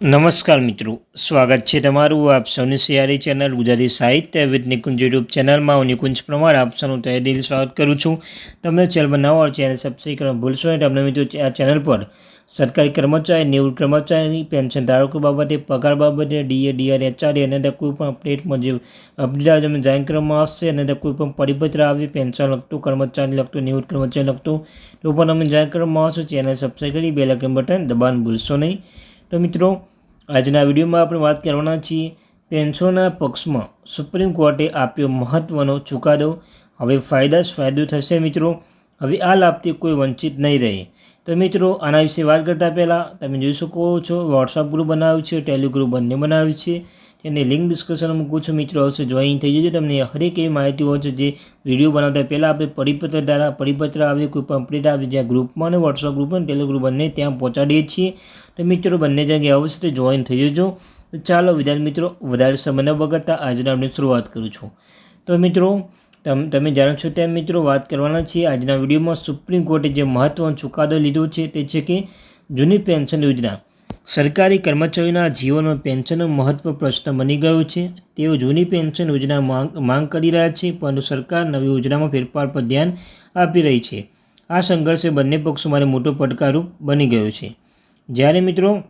નમસ્કાર મિત્રો, સ્વાગત છે તમારું આપ સૌની સિયારી ચેનલ ગુજરાતી સાહિત્ય વિદ નિકુંજ યુટ્યુબ ચેનલમાં. હું નિકુંજ પ્રમાણ આપ સૌનું તહે દિલ સ્વાગત કરું છું. તમે ચેનલ બનાવો ચેનલ સબસ્ક્રાઈબ કરવા ભૂલશો નહીં. તમને મિત્રો આ ચેનલ પર સરકારી કર્મચારી, નિવૃત્ત કર્મચારી, પેન્શન ધારકો બાબતે પગાર બાબતે ડીએ ડીઆર એચઆરએ અને કોઈ પણ અપડેટમાં જે અપડેટ તમને જાહેર કરવામાં આવશે. અને કોઈ પણ પરિપત્ર આવે, પેન્શન લગતું, કર્મચારી લગતું, નિવૃત્ત કર્મચારી લગતું, તો પણ તમને જાહેર કરવામાં આવશે. ચેનલ સબસ્ક્રાઈબ કરી બે લાઇકન બટન દબાણ ભૂલશો નહીં. તો મિત્રો, આજના વિડીયોમાં આપણે વાત કરવાના છીએ પેન્શનના પક્ષમાં સુપ્રીમ કોર્ટે આપ્યો મહત્ત્વનો ચુકાદો. હવે ફાયદા જ ફાયદો થશે મિત્રો. હવે આ લાભથી કોઈ વંચિત નહીં રહે. તો મિત્રો, આના વિશે વાત કરતાં પહેલાં તમે જોઈ શકો છો વોટ્સઅપ ગ્રુપ બનાવ્યું છે ટેલિગ્રુપ બંને બનાવ્યું છે. તેની લિંક ડિસ્કશનમાં મૂકું છું. મિત્રો, આવશે જોઈન થઈ જજો. તમને હરેક એવી માહિતી હોય છે જે વીડિયો બનાવતા પહેલાં આપણે પરિપત્ર દ્વારા પરિપત્ર આવે કોઈ પણ અપડેટ આવે જ્યાં ગ્રુપમાં અને વોટ્સઅપ ગ્રુપ અને ટેલિગ્રુપ બંને ત્યાં પહોંચાડીએ છીએ. તો મિત્રો, બંને જગ્યાએ અવશ્ય જોઈન થઈ જજો. ચાલો, વિદ્યાર્થી મિત્રો, વધારે સમય ન બગડતા આજના આપણે શરૂઆત કરું છું. તો મિત્રો, તમ, તમે જાણો છો તેમ મિત્રો, વાત કરવાના છીએ આજના વિડીયોમાં સુપ્રીમ કોર્ટે જે મહત્ત્વનો ચુકાદો લીધો છે તે છે કે, જૂની પેન્શન યોજના સરકારી કર્મચારીઓના જીવનમાં પેન્શનનો મહત્વ પ્રશ્ન બની ગયો છે. તેઓ જૂની પેન્શન યોજના માંગ માંગ કરી રહ્યા છે, પરંતુ સરકાર નવી યોજનામાં ફેરફાર પર ધ્યાન આપી રહી છે. આ સંઘર્ષે બંને પક્ષો માટે મોટો પડકારરૂપ બની ગયો છે. જ્યારે મિત્રો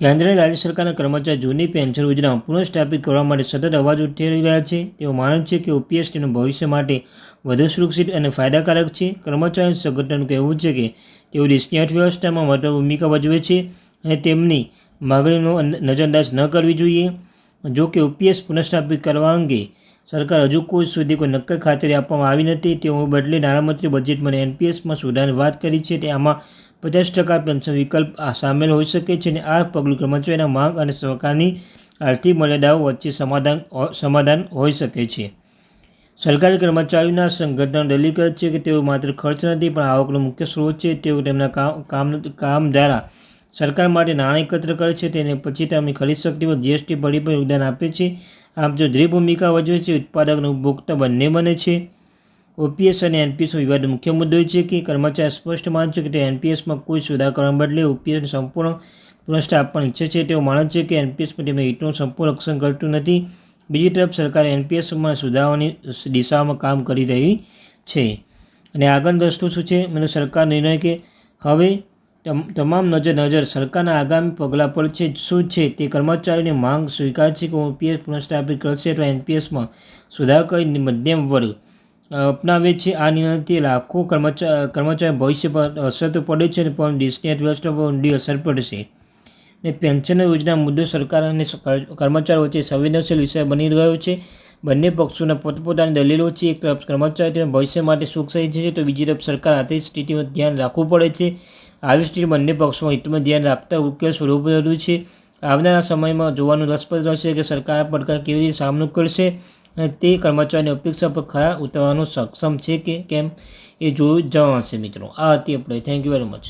કેન્દ્ર અને રાજ્ય સરકારના કર્મચારી જૂની પેન્શન યોજના પુનઃસ્થાપિત કરવા માટે સતત અવાજ ઉઠાવી રહ્યા છે. તેઓ માને છે કે ઓપીએસ તેનું ભવિષ્ય માટે વધુ સુરક્ષિત અને ફાયદાકારક છે. કર્મચારી સંગઠનનું કહેવું છે કે તેઓ દેશની અર્થવ્યવસ્થામાં મહત્વ ભૂમિકા ભજવે છે. અને તેમની માગણીનો નજરઅંદાજ ન કરવી જોઈએ. જો કે ઓપીએસ પુનઃસ્થાપિત કરવા અંગે સરકાર હજુ કોઈ સુધી કોઈ નક્કર ખાતરી આપવામાં આવી નથી. તેઓ બદલે નાણામંત્રી બજેટમાં એનપીએસમાં સુધારની વાત કરી છે તે આમાં પચાસ ટકા પેન્શન વિકલ્પ સામેલ હોઈ શકે છે અને આ પગલું કર્મચારીના માંગ અને સરકારની આર્થિક મર્યાદાઓ વચ્ચે સમાધાન સમાધાન હોઈ શકે છે. સરકારી કર્મચારીઓના સંગઠન દલીલ છે કે તેઓ માત્ર ખર્ચ નથી પણ આવકનો મુખ્ય સ્ત્રોત છે. તેઓ તેમના કામ કામ દ્વારા સરકાર માટે નાણાં એકત્ર કરે છે તેને પછી તેમની ખરીદ શક્તિ પર જીએસટી ભરી પર યોગદાન આપે છે. આમ જો ભૂમિકા ભજવે છે, ઉત્પાદક અને ઉપભોક્તા બંને બને છે. ઓપીએસ અને એનપીએસનો વિવાદ મુખ્ય મુદ્દો છે કે કર્મચારી સ્પષ્ટ માને છે કે તે એનપીએસમાં કોઈ સુધાર કરવા બદલે ઓપીએસને સંપૂર્ણ પુનઃસ્થા આપવાની ઈચ્છે છે. તેઓ માને છે કે એનપીએસમાં તેમના હિતનું સંપૂર્ણ રક્ષણ કરતું નથી. બીજી તરફ સરકાર એનપીએસમાં સુધારવાની દિશામાં કામ કરી રહી છે. અને આગળ દ્રષ્ટુ શું છે? મને સરકાર નિર્ણય કે હવે તમામ નજર નજર સરકારના આગામી પગલાં પર છે શું છે તે કર્મચારીઓની માંગ સ્વીકાર છે કે ઓપીએસ પુનઃસ્થાપિત કરશે અથવા એનપીએસમાં સુધાર કરી મધ્યમ વર્ગ અપનાવે છે. આ નિર્ણયથી લાખો કર્મચારી કર્મચારી ભવિષ્ય પર અસર તો પડે છે, પણ દેશની અર્થવ્યવસ્થા પર ઊંડી અસર પડશે. ને પેન્શન યોજના મુદ્દો સરકાર અને કર્મચારીઓ વચ્ચે સંવેદનશીલ વિષય બની રહ્યો છે. બંને પક્ષોના પોતપોતાની દલીલો છે. એક તરફ કર્મચારી ભવિષ્ય માટે સુખ સહી છે, તો બીજી તરફ સરકાર આર્થિક સ્થિતિમાં ધ્યાન રાખવું પડે છે. આવી સ્થિતિ બંને પક્ષમાં હિતમાં ધ્યાન રાખતા ઉકેલ સ્વરૂપ જરૂરી છે. આવનારા સમયમાં જોવાનું રસપ્રદ રહેશે કે સરકાર પડકાર કેવી રીતે સામનો કરશે અને તે કર્મચારીની અપેક્ષા પર ખરા ઉતરવાનું સક્ષમ છે કે કેમ એ જોયું હશે મિત્રો. આ હતી આપણે થેન્ક યુ વેરી મચ